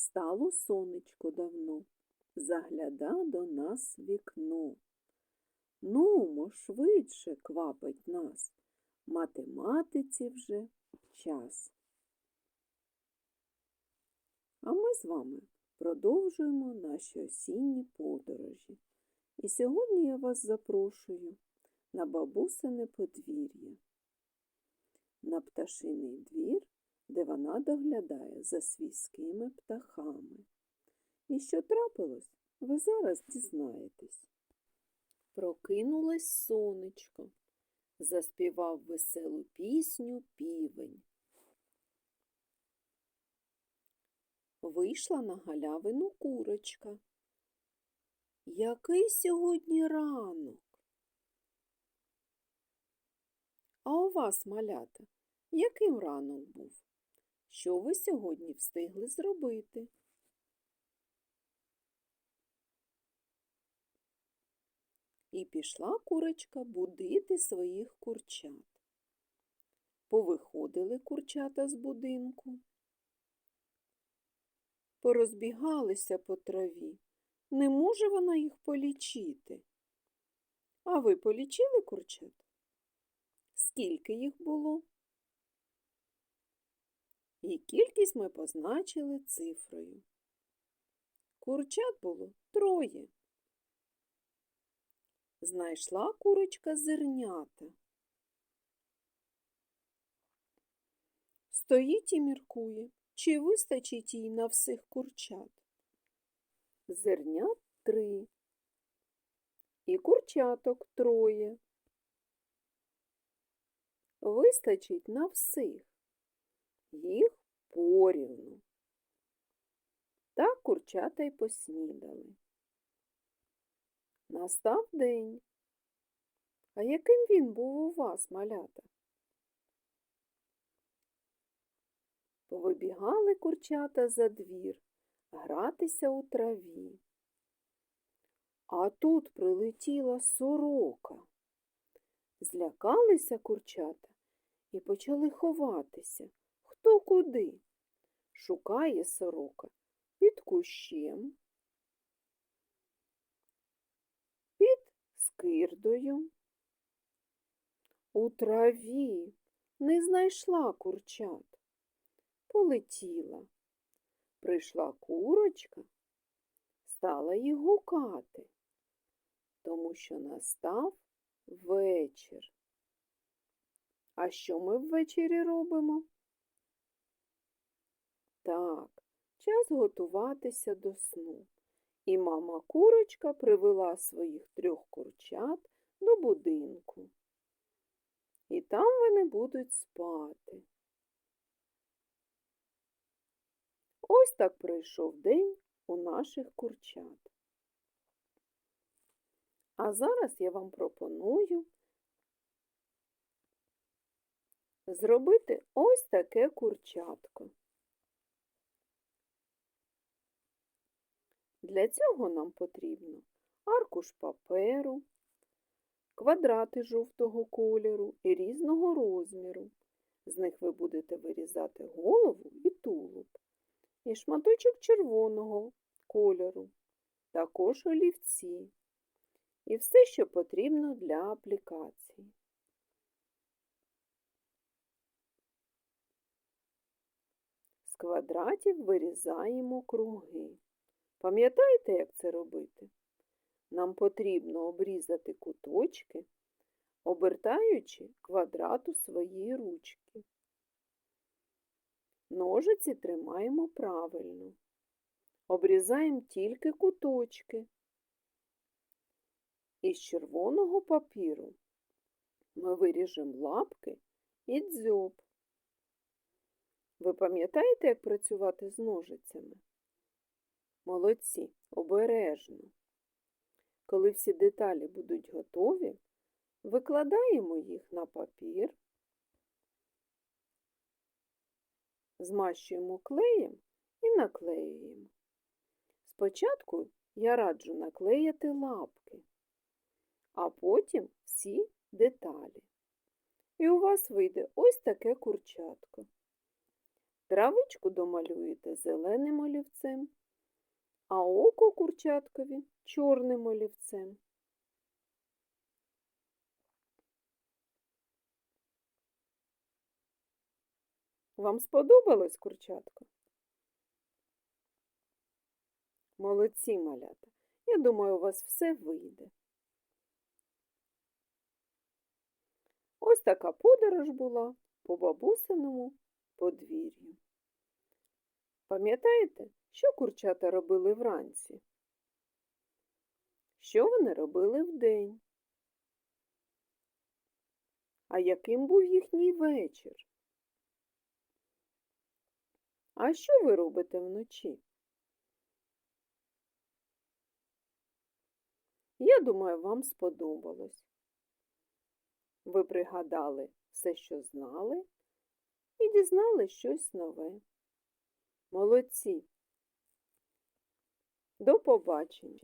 Стало сонечко давно, загляда до нас вікно. Нумо швидше квапить нас, математиці вже час. А ми з вами продовжуємо наші осінні подорожі. І сьогодні я вас запрошую на бабусине подвір'я, на пташиний двір, де вона доглядає за свійськими птахами. І що трапилось, ви зараз дізнаєтесь. Прокинулось сонечко, заспівав веселу пісню півень. Вийшла на галявину курочка. Який сьогодні ранок? А у вас, малята, яким ранок був? Що ви сьогодні встигли зробити? І пішла курочка будити своїх курчат. Повиходили курчата з будинку, порозбігалися по траві. Не може вона їх полічити. А ви полічили курчат? Скільки їх було? І кількість ми позначили цифрою. Курчат було троє. Знайшла курочка зернята. Стоїть і міркує, чи вистачить їй на всіх курчат. Зернят три. І курчаток троє. Вистачить на всіх. Їх порівну. Так курчата й поснідали. Настав день. А яким він був у вас, малята? Повибігали курчата за двір гратися у траві. А тут прилетіла сорока. Злякалися курчата і почали ховатися. Хто куди? Шукає сорока під кущем, під скирдою. У траві не знайшла курчат, полетіла. Прийшла курочка, стала їх гукати, тому що настав вечір. А що ми ввечері робимо? Так, час готуватися до сну. І мама курочка привела своїх трьох курчат до будинку. І там вони будуть спати. Ось так пройшов день у наших курчат. А зараз я вам пропоную зробити ось таке курчатко. Для цього нам потрібно аркуш паперу, квадрати жовтого кольору і різного розміру. З них ви будете вирізати голову і тулуб і шматочок червоного кольору, також олівці і все, що потрібно для аплікації. З квадратів вирізаємо круги. Пам'ятаєте, як це робити? Нам потрібно обрізати куточки, обертаючи квадрат у своїй ручки. Ножиці тримаємо правильно. Обрізаємо тільки куточки. Із червоного папіру ми виріжемо лапки і дзьоб. Ви пам'ятаєте, як працювати з ножицями? Молодці, обережно. Коли всі деталі будуть готові, викладаємо їх на папір змащуємо клеєм і наклеюємо. Спочатку я раджу наклеїти лапки, а потім всі деталі. І у вас вийде ось таке курчатко. Травичку домалюєте зеленим олівцем, а око курчаткові чорним олівцем. Вам сподобалось курчатко? Молодці, малята. Я думаю, у вас все вийде. Ось така подорож була по бабусиному подвір'ю. Пам'ятаєте, що курчата робили вранці? Що вони робили вдень? А яким був їхній вечір? А що ви робите вночі? Я думаю, вам сподобалось. Ви пригадали все, що знали, і дізнали щось нове. Молодці! До побачення!